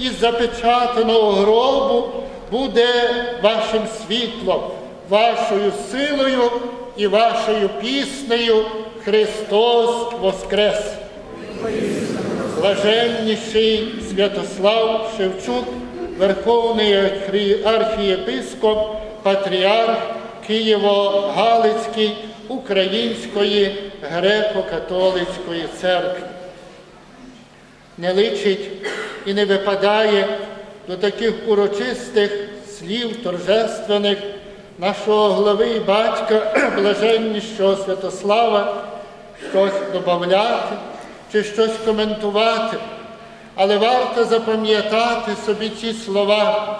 із запечатаного гробу буде вашим світлом, вашою силою і вашою піснею Христос Воскрес! Блаженніший Святослав Шевчук, Верховний архієпископ, патріарх Києво-Галицький Української греко-католицької церкви. Не личить і не випадає до таких урочистих слів торжественних нашого глави і батька, блаженнішого Святослава, щось додати чи щось коментувати, але варто запам'ятати собі ці слова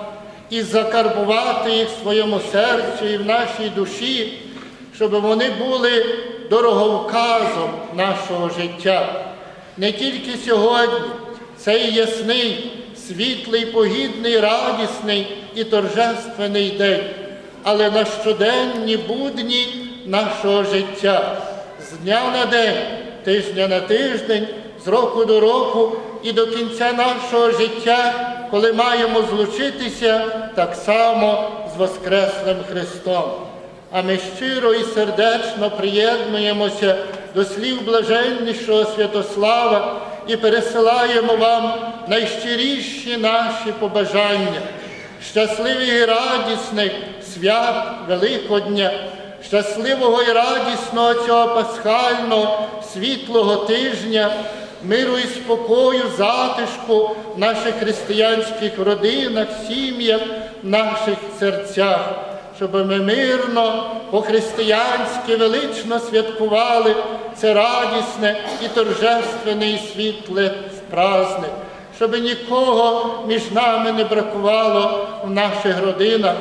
і закарбувати їх в своєму серці і в нашій душі, щоб вони були дороговказом нашого життя. Не тільки сьогодні цей ясний, світлий, погідний, радісний і торжественний день, але на щоденні будні нашого життя з дня на день тижня на тиждень, з року до року і до кінця нашого життя, коли маємо злучитися так само з Воскреслим Христом. А ми щиро і сердечно приєднуємося до слів блаженнішого Святослава і пересилаємо вам найщиріші наші побажання, щасливих і радісних свят Великодня щасливого і радісного цього пасхального світлого тижня, миру і спокою, затишку в наших християнських родинах, сім'ях, наших серцях, щоб ми мирно, по-християнськи велично святкували це радісне і торжественне і світле праздник, щоб нікого між нами не бракувало в наших родинах.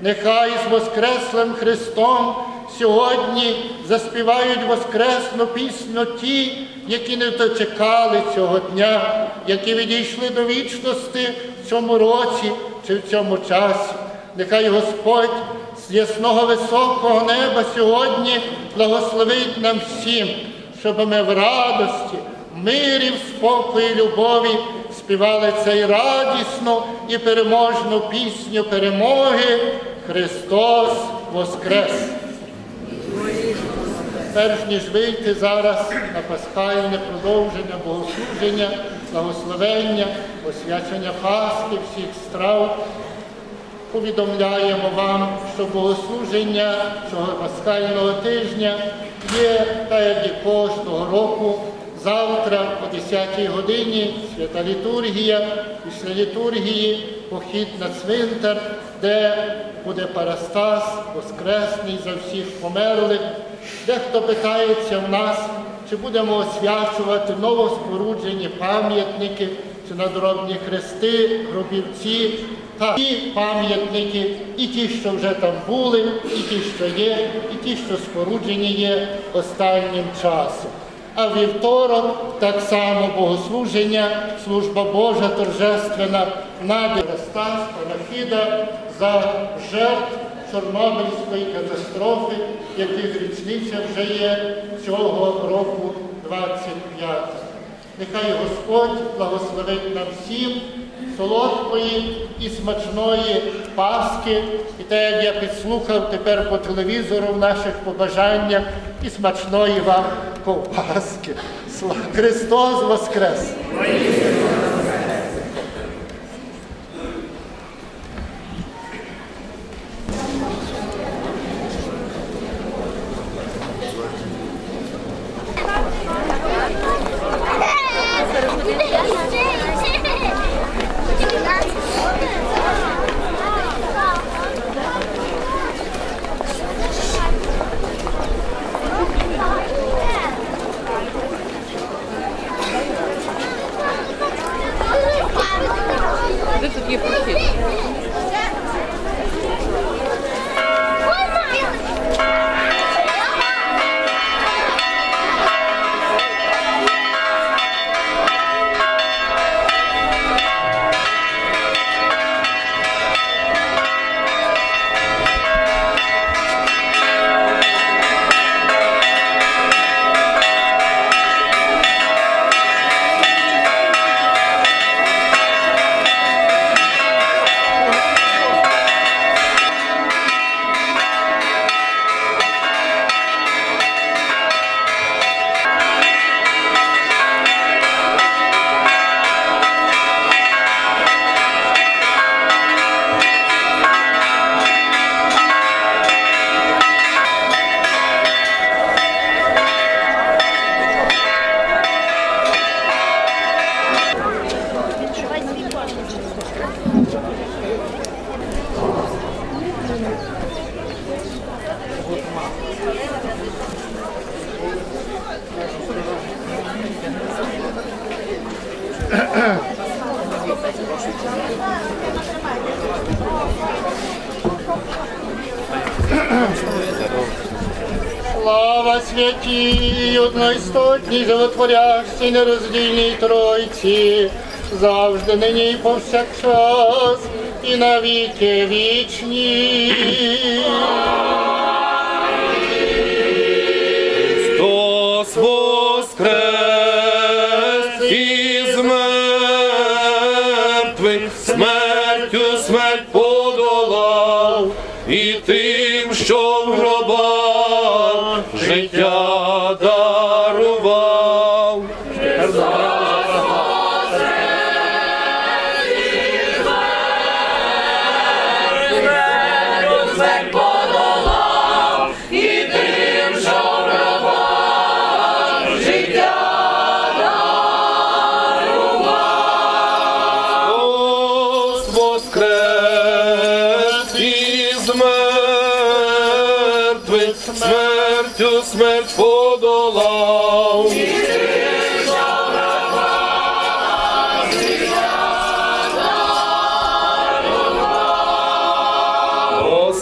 Нехай з Воскреслим Христом сьогодні заспівають Воскресну пісню ті, які не дочекали цього дня, які відійшли до вічності в цьому році чи в цьому часі. Нехай Господь з ясного високого неба сьогодні благословить нам всім, щоб ми в радості, мирі, в спокої, любові співали цей радісну і переможну пісню перемоги. Христос Воскрес! Перш ніж вийти зараз на пасхальне продовження богослуження, благословення, освячення Пасхи, всіх страв, повідомляємо вам, що богослуження цього пасхального тижня є, так як і кожного року, завтра о 10-й годині свята літургія, після літургії похід на цвинтар, де буде Парастас, Воскресний за всіх померлих. Дехто питається в нас, чи будемо освячувати новоспоруджені пам'ятники, чи надробні хрести, гробівці, та ті пам'ятники, і ті, що вже там були, і ті, що є, і ті, що споруджені є останнім часом. А вівторок так само богослуження, служба Божа торжественна на Стас, панахіда за жертв Чорнобильської катастрофи, яких річниця вже є цього року 25. Нехай Господь благословить нам всім солодкої і смачної Пасхи. І те, як я підслухав тепер по телевізору в наших побажаннях і смачної вам ковбаски. Христос Воскрес! Слава святій, одноістотній, животворящій, нероздільній Тройці, завжди нині і повсякчас, і навіки вічні.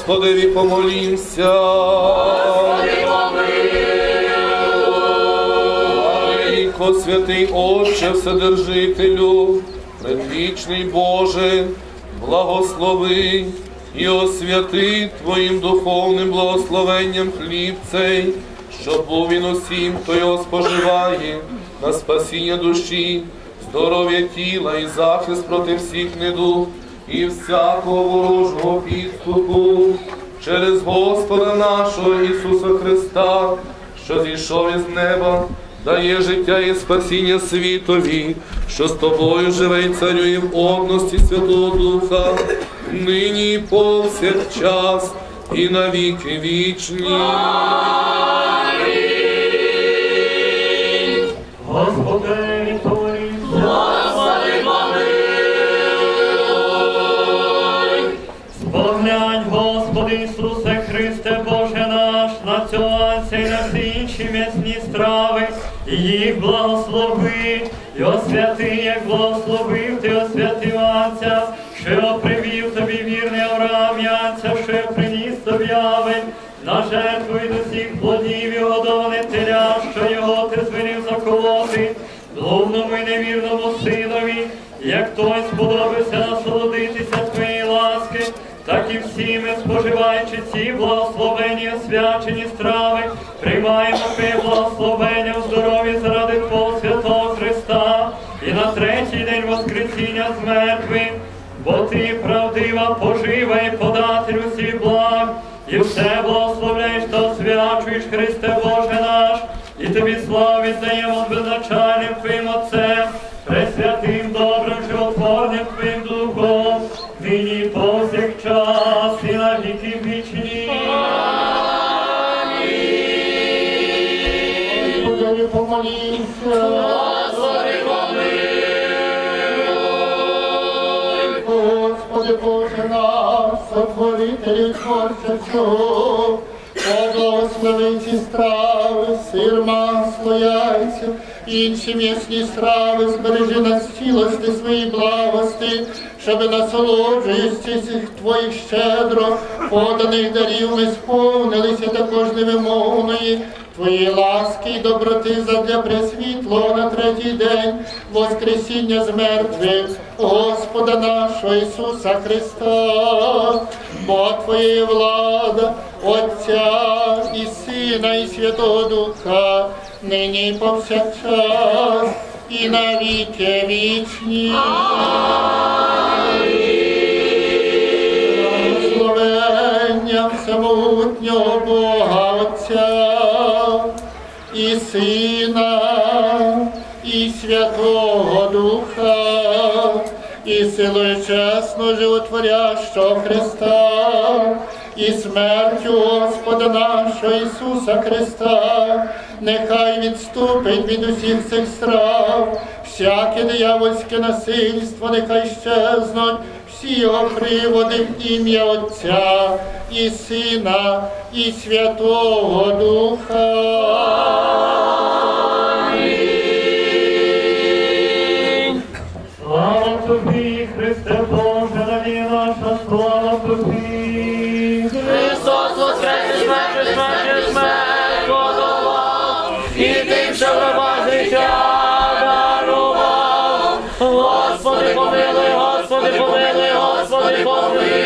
Господи, помолімся. Владико, святий Отче, Вседержителю, предвічний Боже, благослови і освяти Твоїм духовним благословенням хліб цей, щоб був він усім, хто його споживає, на спасіння душі, здоров'я тіла і захист проти всіх недуг і всякого ворожого підступу через Господа нашого Ісуса Христа, що зійшов із неба, дає життя і спасіння світові, що з тобою живе і царює в одності Святого Духа, нині і повсякчас і навіки вічні. Господи, і освяти, як благословив ти освятив Отця, що привів тобі вірний Авраам Янця, що приніс тобі явень, на жертву від усіх плодів і годоване теля, що його ти звелів заколоти, блудному і невірному синові, як той сподобався насолодитися твоєї ласки, так і всі ми, споживаючи ці благословені освячені страви, приймаємо ти благословення в здоров'ї заради Воскресіння з мертвих, бо ти правдива пожива і податель усіх благ, і все благословляєш та освячуєш, Христе Боже наш, і тобі славу віддаємо безначальним Твоїм Отцем, Господи, Боже наш, сотворитель творця всього, благослови ці страви, сир, масло, яйця, інші м'ясні страви, збережи нас цілості своїй благости, щоб насолоджуючись цих Твоїх щедро поданих дарів. Ми сповнилися також невимовної Твої ласки й доброти задля пресвітлого на третій день Воскресіння з мертвих Господа нашого Ісуса Христа, бо Твоя влада, Отця і Сина, і Святого Духа, нині повсякчас, і на віки вічні. Благословення всемогутнього Бога Отця і Сина, і Святого Духа, і силою чесно животворящого Христа, і смертю Господа нашого Ісуса Христа, нехай відступить від усіх цих страв, всяке диявольське насильство, нехай щезнуть, всі його приводи в ім'я Отця і Сина, і Святого Духа. Помилуй.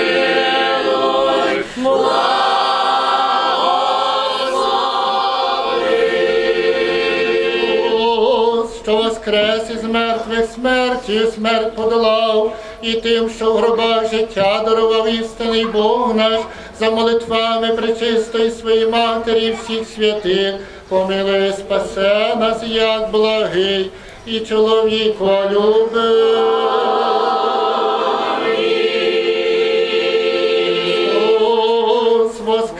Христос, що воскрес із мертвих смертю, смерть подолав, і тим, що в гробах життя дарував істинний Бог наш, за молитвами пречистої своєї матері, всіх святих, помилуй, спасе нас, як благий, і чоловіко Христос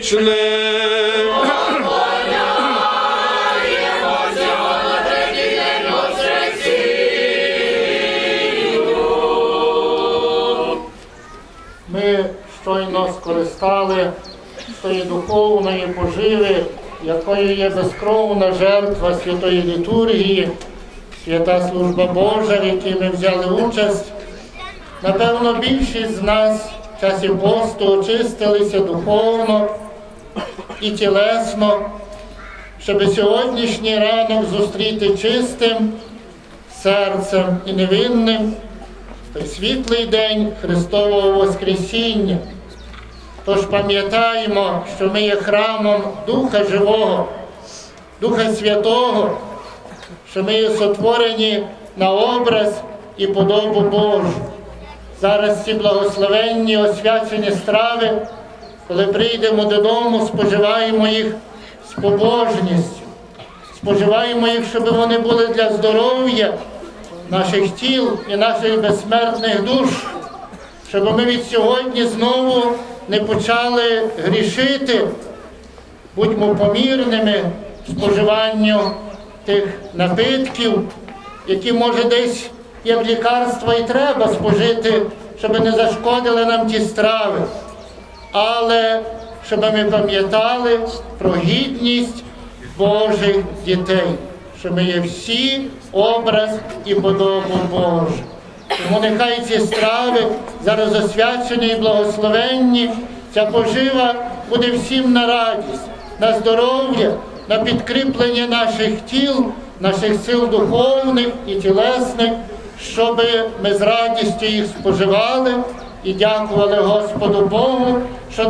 вічне. Ми щойно скористали тої духовної поживи, якою є безкровна жертва святої літургії, свята служба Божа, в якій ми взяли участь. Напевно, більшість з нас в часі посту очистилися духовно і тілесно, щоб сьогоднішній ранок зустріти чистим серцем і невинним той світлий день Христового Воскресіння. Тож пам'ятаємо, що ми є храмом Духа Живого, Духа Святого, що ми є сотворені на образ і подобу Божу. Зараз ці благословенні освячені страви, коли прийдемо додому, споживаємо їх з побожністю, споживаємо їх, щоб вони були для здоров'я наших тіл і наших безсмертних душ, щоб ми від сьогодні знову не почали грішити, будьмо помірними споживанню тих напитків, які може десь як лікарство і треба спожити, щоб не зашкодили нам ті страви. Але щоб ми пам'ятали про гідність Божих дітей, що ми є всі образ і подобу Божу. Тому нехай ці страви зараз освячені і благословенні, ця пожива буде всім на радість, на здоров'я, на підкріплення наших тіл, наших сил духовних і тілесних, щоб ми з радістю їх споживали і дякували Господу Богу, що